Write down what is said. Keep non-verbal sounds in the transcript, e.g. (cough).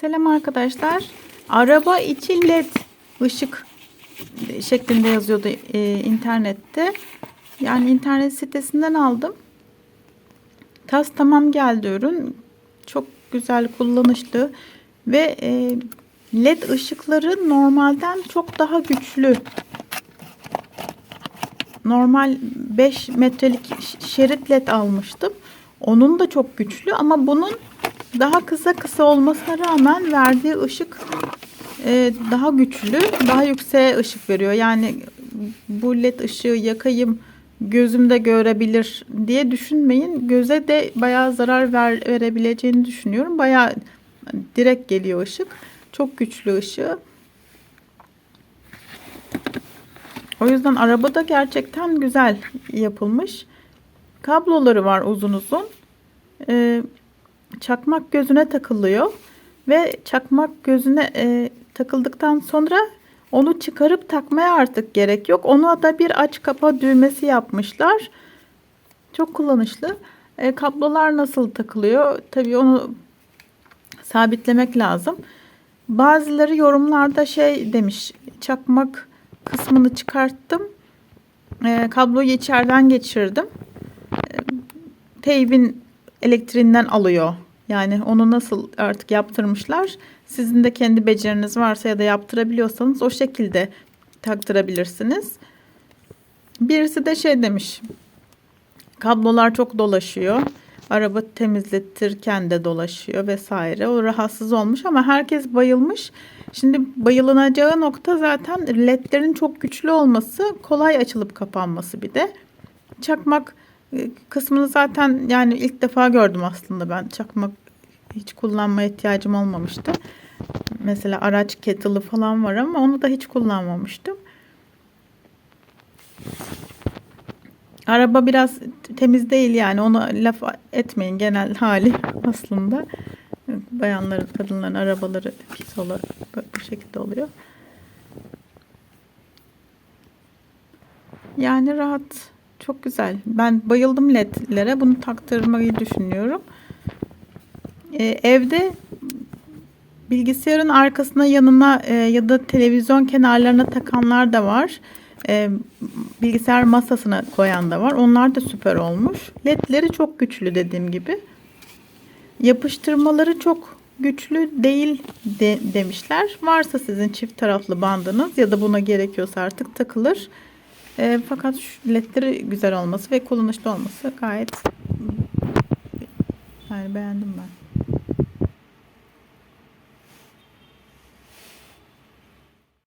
Selam arkadaşlar. Araba içi led ışık şeklinde yazıyordu e, internette. Yani internet sitesinden aldım. Tas tamam geldi ürün. Çok güzel kullanışlı ve e, led ışıkları normalden çok daha güçlü. Normal 5 metrelik şerit led almıştım. Onun da çok güçlü ama bunun daha kısa kısa olmasına rağmen verdiği ışık e, daha güçlü, daha yükseğe ışık veriyor. Yani bu led ışığı yakayım gözümde görebilir diye düşünmeyin. Göze de bayağı zarar ver, verebileceğini düşünüyorum. Bayağı direkt geliyor ışık. Çok güçlü ışığı. O yüzden arabada gerçekten güzel yapılmış. Kabloları var uzun uzun. Ee, çakmak gözüne takılıyor ve çakmak gözüne e, takıldıktan sonra onu çıkarıp takmaya artık gerek yok. Ona da bir aç kapa düğmesi yapmışlar. Çok kullanışlı. E, kablolar nasıl takılıyor? Tabii onu sabitlemek lazım. Bazıları yorumlarda şey demiş. Çakmak kısmını çıkarttım. E, kabloyu içeriden geçirdim. E, teybin elektriğinden alıyor. Yani onu nasıl artık yaptırmışlar. Sizin de kendi beceriniz varsa ya da yaptırabiliyorsanız o şekilde taktırabilirsiniz. Birisi de şey demiş. Kablolar çok dolaşıyor. Araba temizletirken de dolaşıyor vesaire. O rahatsız olmuş ama herkes bayılmış. Şimdi bayılınacağı nokta zaten ledlerin çok güçlü olması, kolay açılıp kapanması bir de. Çakmak kısmını zaten yani ilk defa gördüm aslında ben. Çakmak hiç kullanmaya ihtiyacım olmamıştı. Mesela araç kettle'ı falan var ama onu da hiç kullanmamıştım. Araba biraz temiz değil yani ona laf etmeyin genel hali (laughs) aslında. Bayanların, kadınların arabaları pis olarak bu şekilde oluyor. Yani rahat, çok güzel. Ben bayıldım ledlere. Bunu taktırmayı düşünüyorum. Ee, evde bilgisayarın arkasına yanına e, ya da televizyon kenarlarına takanlar da var. E, bilgisayar masasına koyan da var. Onlar da süper olmuş. Ledleri çok güçlü dediğim gibi. Yapıştırmaları çok güçlü değil de, demişler. Varsa sizin çift taraflı bandınız ya da buna gerekiyorsa artık takılır. E, fakat şu ledleri güzel olması ve kullanışlı olması gayet yani beğendim ben.